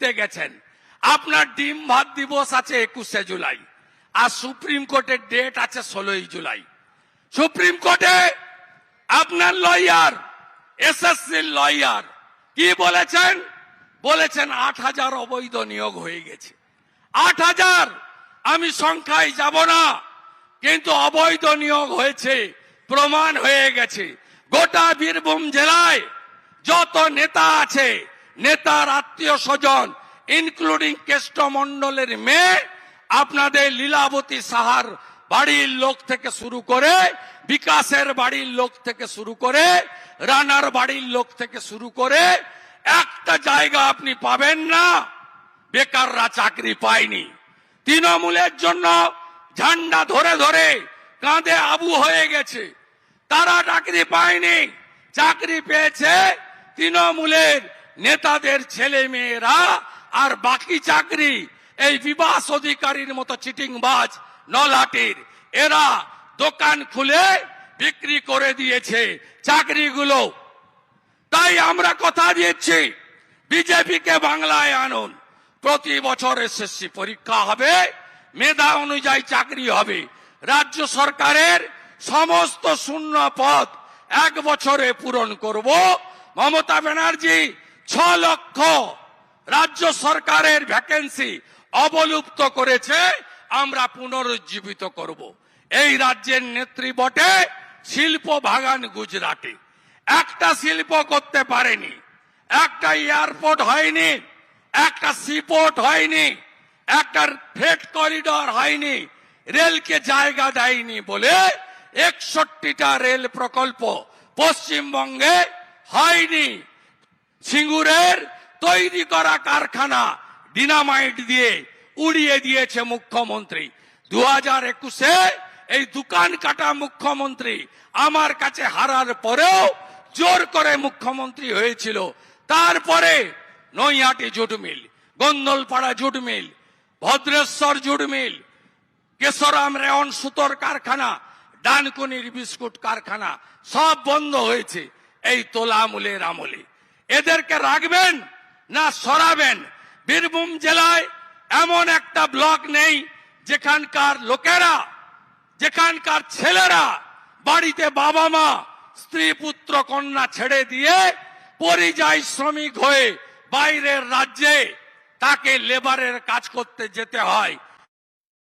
গেছেন। আপনার ডিম ভাত দিবস আছে একুশে জুলাই, আর সুপ্রিম কোর্টের ডেট আছে ষোলোই জুলাই। সুপ্রিম কোর্টে আপনার লয়ার এসএসসি লয়ার, কি বলেছেন? বলেছেন আট হাজার অবৈধ নিয়োগ হয়ে গেছে। আট হাজার, আমি সংখ্যায় যাব না, কিন্তু অবৈধ নিয়োগ হয়েছে, প্রমাণ হয়ে গেছে। গোটা বীরভূম জেলায় যত নেতা আছে নেতার আত্মীয় স্বজন ইনক্লুডিং কেষ্ট মন্ডলের মেয়ে, আপনাদের লীলাবতী সাহার বাড়ির লোক থেকে শুরু করে, বিকাশের বাড়ির লোক থেকে শুরু করে, রানার বাড়ির লোক থেকে শুরু করে, একটা জায়গা আপনি পাবেন না, বেকাররা চাকরি পায়নি। তৃণমূলের জন্য ঝান্ডা ধরে ধরে কাঁধে আবু হয়ে গেছে। তারা চাকরি পায়নি, চাকরি পেয়েছে তৃণমূলের নেতাদের ছেলে মেয়েরা আর বাকি চাকরি, এই বিবাস অধিকারীর মতো চিটিংবাজ নলাটির, এরা দোকান খুলে বিক্রি করে দিয়েছে চাকরিগুলো। তাই আমরা কথা দিয়েছি বিজেপিকে বাংলায় আনুন। প্রতি বছর এসএসসি পরীক্ষা হবে, মেধা অনুযায়ী চাকরি হবে। রাজ্য সরকারের সমস্ত শূন্য পদ এক বছরে পূরণ করব। মমতা ব্যানার্জি ছ লক্ষ রাজ্য সরকারের ভ্যাকেন্সি অবলুপ্ত করেছে, আমরা পুনরুজ্জীবিত করব। এই রাজ্যের নেত্রী বটে শিল্প ভাগান গুজরাটে। একটা শিল্প করতে পারেনি, একটা এয়ারপোর্ট হয়নি, একটা সিপোর্ট হয়নি, একটা ফ্রেট করিডর হয়নি, রেলকে জায়গা দেয়নি বলে একষট্টিটা রেল প্রকল্প পশ্চিমবঙ্গে হয়নি। সিঙ্গুরের তৈরি করা কারখানা ডিনামাইট দিয়ে উড়িয়ে দিয়েছে মুখ্যমন্ত্রী। দু হাজার একুশে এই দোকান কাটা মুখ্যমন্ত্রী আমার কাছে হারার পরেও জোর করে মুখ্যমন্ত্রী হয়েছিল। তারপরে Naihati jute mill Gondalpara jute mill, Bhadreswar jute mill, Kesoram rayon সুতোর কারখানা, ডানকুনির বিস্কুট কারখানা সব বন্ধ হয়েছে। এই তোলামূলের আমলে এদেরকে রাখবেন না সরাবেন। বীরভূম জেলায় এমন একটা ব্লক নেই, যেখানকার লোকেরা, যেখানকার ছেলেরা বাড়িতে বাবা মা স্ত্রী পুত্র কন্যা ছেড়ে দিয়ে পরিযায়ী শ্রমিক হয়ে বাইরের রাজ্যে তাকে লেবারের কাজ করতে যেতে হয়।